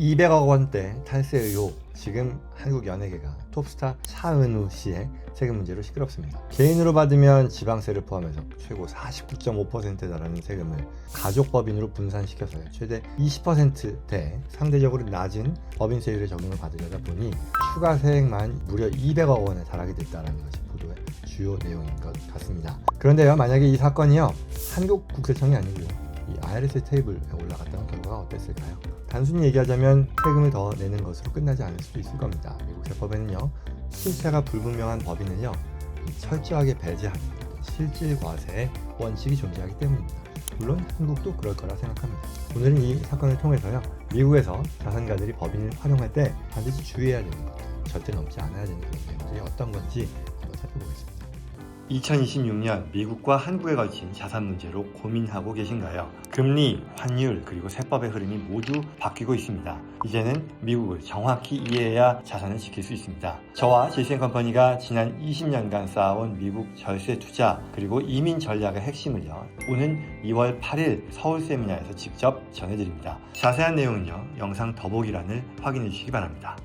200억 원대 탈세 의혹 지금 한국 연예계가 톱스타 차은우 씨의 세금 문제로 시끄럽습니다. 개인으로 받으면 지방세를 포함해서 최고 49.5%에 달하는 세금을 가족법인으로 분산시켜서요. 최대 20%대 상대적으로 낮은 법인세율의 적용을 받으려다 보니 추가 세액만 무려 200억 원에 달하게 됐다는 것이 보도의 주요 내용인 것 같습니다. 그런데요, 만약에 이 사건이요 한국 국세청이 아니고요, 이 IRS 테이블에 올라갔다면 결과가 어땠을까요? 단순히 얘기하자면 세금을 더 내는 것으로 끝나지 않을 수도 있을 겁니다. 미국 세법에는요, 실체가 불분명한 법인을요, 이 철저하게 배제하는 실질 과세의 원칙이 존재하기 때문입니다. 물론 한국도 그럴 거라 생각합니다. 오늘은 이 사건을 통해서요, 미국에서 자산가들이 법인을 활용할 때 반드시 주의해야 되는 것, 절대 넘지 않아야 되는 그런 내용들이 어떤 건지 한번 살펴보겠습니다. 2026년 미국과 한국에 걸친 자산 문제로 고민하고 계신가요? 금리, 환율, 그리고 세법의 흐름이 모두 바뀌고 있습니다. 이제는 미국을 정확히 이해해야 자산을 지킬 수 있습니다. 저와 제이슨 컴퍼니가 지난 20년간 쌓아온 미국 절세 투자 그리고 이민 전략의 핵심을요. 오는 2월 8일 서울 세미나에서 직접 전해드립니다. 자세한 내용은요. 영상 더보기란을 확인해 주시기 바랍니다.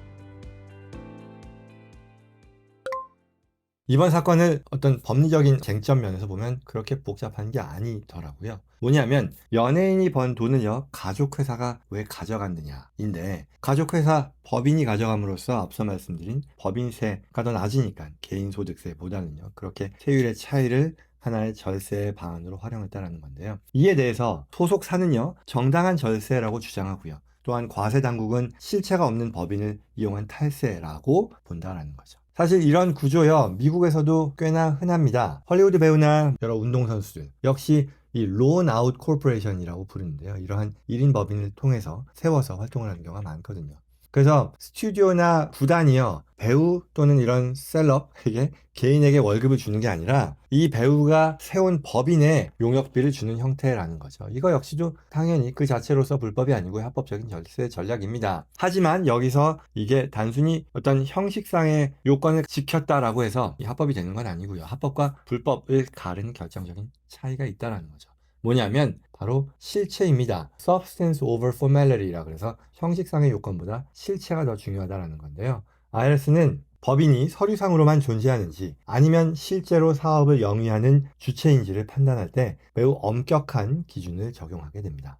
이번 사건을 어떤 법리적인 쟁점 면에서 보면 그렇게 복잡한 게 아니더라고요. 뭐냐면 연예인이 번 돈을요 가족회사가 왜 가져갔느냐인데 가족회사 법인이 가져감으로써 앞서 말씀드린 법인세가 더 낮으니까 개인소득세보다는요 그렇게 세율의 차이를 하나의 절세 방안으로 활용했다는 건데요. 이에 대해서 소속사는요 정당한 절세라고 주장하고요. 또한 과세 당국은 실체가 없는 법인을 이용한 탈세라고 본다라는 거죠. 사실 이런 구조요, 미국에서도 꽤나 흔합니다. 헐리우드 배우나 여러 운동선수들, 역시 이 론 아웃 코퍼레이션이라고 부르는데요. 이러한 1인 법인을 통해서 세워서 활동을 하는 경우가 많거든요. 그래서 스튜디오나 구단이요, 배우 또는 이런 셀럽에게 개인에게 월급을 주는 게 아니라 이 배우가 세운 법인에 용역비를 주는 형태라는 거죠. 이거 역시도 당연히 그 자체로서 불법이 아니고 합법적인 절세 전략입니다. 하지만 여기서 이게 단순히 어떤 형식상의 요건을 지켰다라고 해서 이 합법이 되는 건 아니고요. 합법과 불법을 가르는 결정적인 차이가 있다라는 거죠. 뭐냐면 바로 실체입니다. Substance over formality라 그래서 형식상의 요건보다 실체가 더 중요하다라는 건데요. IRS는 법인이 서류상으로만 존재하는지 아니면 실제로 사업을 영위하는 주체인지를 판단할 때 매우 엄격한 기준을 적용하게 됩니다.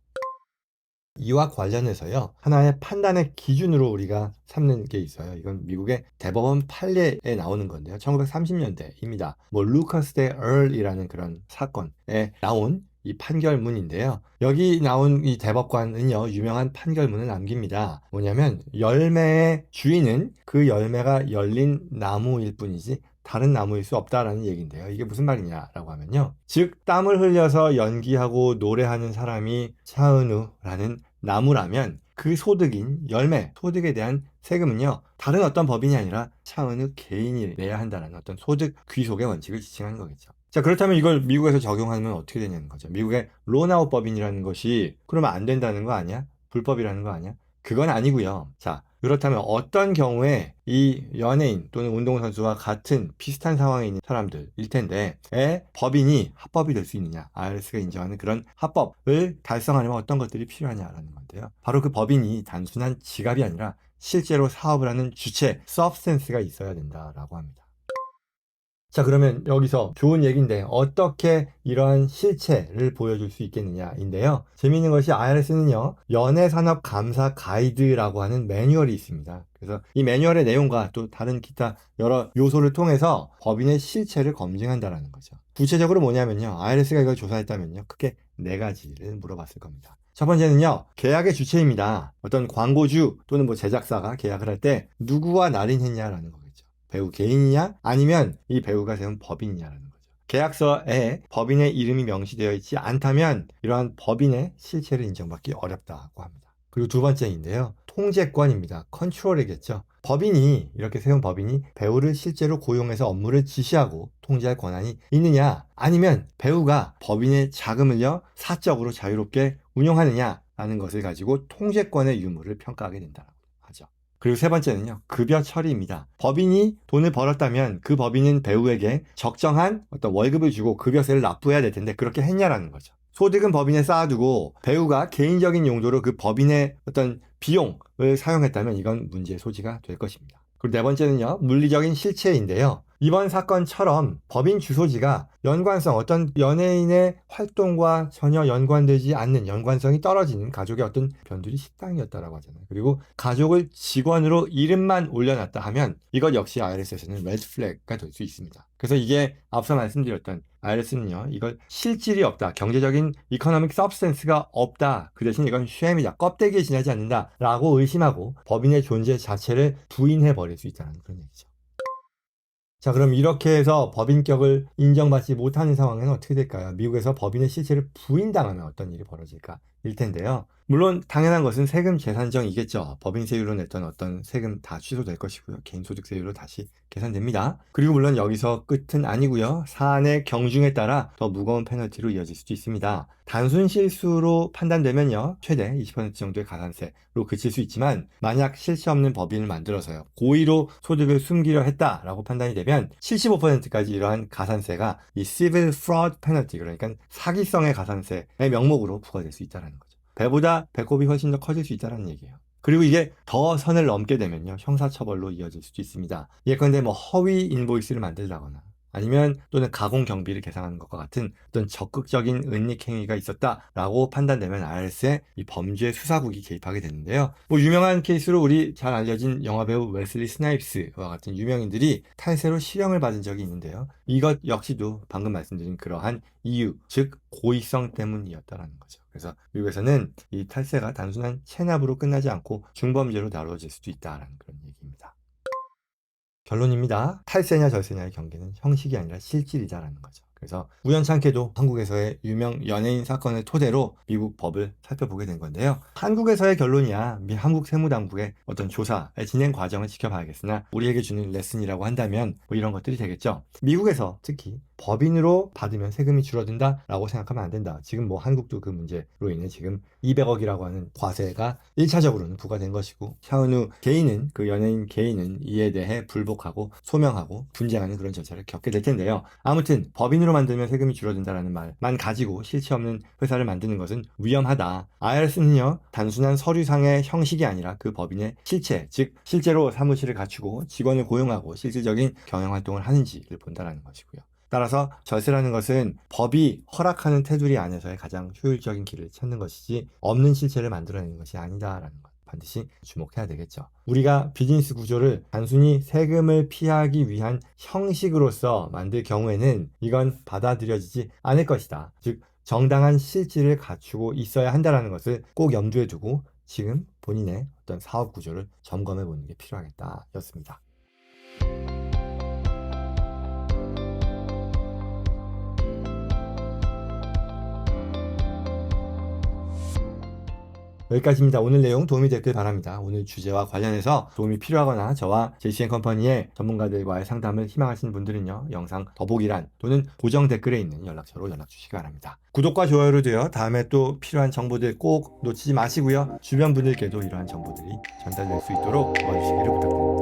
이와 관련해서요, 하나의 판단의 기준으로 우리가 삼는 게 있어요. 이건 미국의 대법원 판례에 나오는 건데요. 1930년대입니다. 뭐, 루커스 대 얼이라는 그런 사건에 나온 이 판결문인데요. 여기 나온 이 대법관은요, 유명한 판결문을 남깁니다. 뭐냐면, 열매의 주인은 그 열매가 열린 나무일 뿐이지, 다른 나무일 수 없다라는 얘기인데요. 이게 무슨 말이냐라고 하면요. 즉, 땀을 흘려서 연기하고 노래하는 사람이 차은우라는 나무라면 그 소득인 열매, 소득에 대한 세금은요, 다른 어떤 법인이 아니라 차은우 개인이 내야 한다는 어떤 소득 귀속의 원칙을 지칭하는 거겠죠. 자, 그렇다면 이걸 미국에서 적용하면 어떻게 되냐는 거죠. 미국의 로나웃 법인이라는 것이 그러면 안 된다는 거 아니야? 불법이라는 거 아니야? 그건 아니고요. 자, 그렇다면 어떤 경우에 이 연예인 또는 운동선수와 같은 비슷한 상황에 있는 사람들일 텐데, 에 법인이 합법이 될 수 있느냐? IRS가 인정하는 그런 합법을 달성하려면 어떤 것들이 필요하냐라는 건데요. 바로 그 법인이 단순한 지갑이 아니라 실제로 사업을 하는 주체, 서브센스가 있어야 된다라고 합니다. 자, 그러면 여기서 좋은 얘기인데 어떻게 이러한 실체를 보여줄 수 있겠느냐인데요. 재미있는 것이 IRS는요, 연예산업 감사 가이드라고 하는 매뉴얼이 있습니다. 그래서 이 매뉴얼의 내용과 또 다른 기타 여러 요소를 통해서 법인의 실체를 검증한다라는 거죠. 구체적으로 뭐냐면요. IRS가 이걸 조사했다면요. 크게 네 가지를 물어봤을 겁니다. 첫 번째는요, 계약의 주체입니다. 어떤 광고주 또는 뭐 제작사가 계약을 할 때 누구와 날인했냐라는 거예요. 배우 개인이냐 아니면 이 배우가 세운 법인이냐라는 거죠. 계약서에 법인의 이름이 명시되어 있지 않다면 이러한 법인의 실체를 인정받기 어렵다고 합니다. 그리고 두 번째인데요. 통제권입니다. 컨트롤이겠죠. 법인이 이렇게 세운 법인이 배우를 실제로 고용해서 업무를 지시하고 통제할 권한이 있느냐 아니면 배우가 법인의 자금을요 사적으로 자유롭게 운용하느냐라는 것을 가지고 통제권의 유무를 평가하게 된다. 그리고 세 번째는요, 급여 처리입니다. 법인이 돈을 벌었다면 그 법인은 배우에게 적정한 어떤 월급을 주고 급여세를 납부해야 될 텐데 그렇게 했냐라는 거죠. 소득은 법인에 쌓아두고 배우가 개인적인 용도로 그 법인의 어떤 비용을 사용했다면 이건 문제의 소지가 될 것입니다. 그리고 네 번째는요, 물리적인 실체인데요. 이번 사건처럼 법인 주소지가 연관성, 어떤 연예인의 활동과 전혀 연관되지 않는 연관성이 떨어지는 가족의 어떤 변두리 식당이었다라고 하잖아요. 그리고 가족을 직원으로 이름만 올려놨다 하면 이것 역시 IRS에서는 레드 플래그가 될 수 있습니다. 그래서 이게 앞서 말씀드렸던 IRS는요, 이걸 실질이 없다, 경제적인 이코노믹 서브스텐스가 없다, 그 대신 이건 쉐임이다, 껍데기에 지나지 않는다 라고 의심하고 법인의 존재 자체를 부인해 버릴 수 있다는 그런 얘기죠. 자, 그럼 이렇게 해서 법인격을 인정받지 못하는 상황에는 어떻게 될까요? 미국에서 법인의 실체를 부인당하면 어떤 일이 벌어질까? 일 텐데요. 물론 당연한 것은 세금 재산정이겠죠. 법인세율로 냈던 어떤 세금 다 취소될 것이고요. 개인소득세율로 다시 계산됩니다. 그리고 물론 여기서 끝은 아니고요. 사안의 경중에 따라 더 무거운 페널티로 이어질 수도 있습니다. 단순 실수로 판단되면요. 최대 20% 정도의 가산세로 그칠 수 있지만 만약 실체 없는 법인을 만들어서요. 고의로 소득을 숨기려 했다라고 판단이 되면 75%까지 이러한 가산세가 이 civil fraud penalty 그러니까 사기성의 가산세의 명목으로 부과될 수 있다는 거죠. 배보다 배꼽이 훨씬 더 커질 수 있다는 얘기예요. 그리고 이게 더 선을 넘게 되면요. 형사처벌로 이어질 수도 있습니다. 예컨대 뭐 허위 인보이스를 만들다거나 아니면 또는 가공 경비를 계산하는 것과 같은 어떤 적극적인 은닉 행위가 있었다라고 판단되면 IRS의 이 범죄 수사국이 개입하게 되는데요. 뭐 유명한 케이스로 우리 잘 알려진 영화배우 웨슬리 스나이프스와 같은 유명인들이 탈세로 실형을 받은 적이 있는데요. 이것 역시도 방금 말씀드린 그러한 이유, 즉 고의성 때문이었다라는 거죠. 그래서 미국에서는 이 탈세가 단순한 체납으로 끝나지 않고 중범죄로 다루어질 수도 있다라는 그런 얘기입니다. 결론입니다. 탈세냐 절세냐의 경계는 형식이 아니라 실질이다라는 거죠. 그래서 우연찮게도 한국에서의 유명 연예인 사건을 토대로 미국 법을 살펴보게 된 건데요. 한국에서의 결론이야 미 한국 세무당국의 어떤 조사의 진행 과정을 지켜봐야겠으나 우리에게 주는 레슨이라고 한다면 뭐 이런 것들이 되겠죠. 미국에서 특히 법인으로 받으면 세금이 줄어든다라고 생각하면 안 된다. 지금 뭐 한국도 그 문제로 인해 지금 200억이라고 하는 과세가 1차적으로는 부과된 것이고 차은우 개인은 그 연예인 개인은 이에 대해 불복하고 소명하고 분쟁하는 그런 절차를 겪게 될 텐데요. 아무튼 법인으로 만들면 세금이 줄어든다라는 말만 가지고 실체 없는 회사를 만드는 것은 위험하다. IRS는요 단순한 서류상의 형식이 아니라 그 법인의 실체, 즉 실제로 사무실을 갖추고 직원을 고용하고 실질적인 경영 활동을 하는지를 본다라는 것이고요. 따라서 절세라는 것은 법이 허락하는 테두리 안에서의 가장 효율적인 길을 찾는 것이지 없는 실체를 만들어내는 것이 아니다라는 것 반드시 주목해야 되겠죠. 우리가 비즈니스 구조를 단순히 세금을 피하기 위한 형식으로서 만들 경우에는 이건 받아들여지지 않을 것이다. 즉 정당한 실질을 갖추고 있어야 한다는 것을 꼭 염두에 두고 지금 본인의 어떤 사업 구조를 점검해 보는 게 필요하겠다 였습니다. 여기까지입니다. 오늘 내용 도움이 됐길 바랍니다. 오늘 주제와 관련해서 도움이 필요하거나 저와 JCN 컴퍼니의 전문가들과의 상담을 희망하시는 분들은요. 영상 더보기란 또는 고정 댓글에 있는 연락처로 연락 주시기 바랍니다. 구독과 좋아요로도요. 다음에 또 필요한 정보들 꼭 놓치지 마시고요. 주변 분들께도 이러한 정보들이 전달될 수 있도록 도와주시기를 부탁드립니다.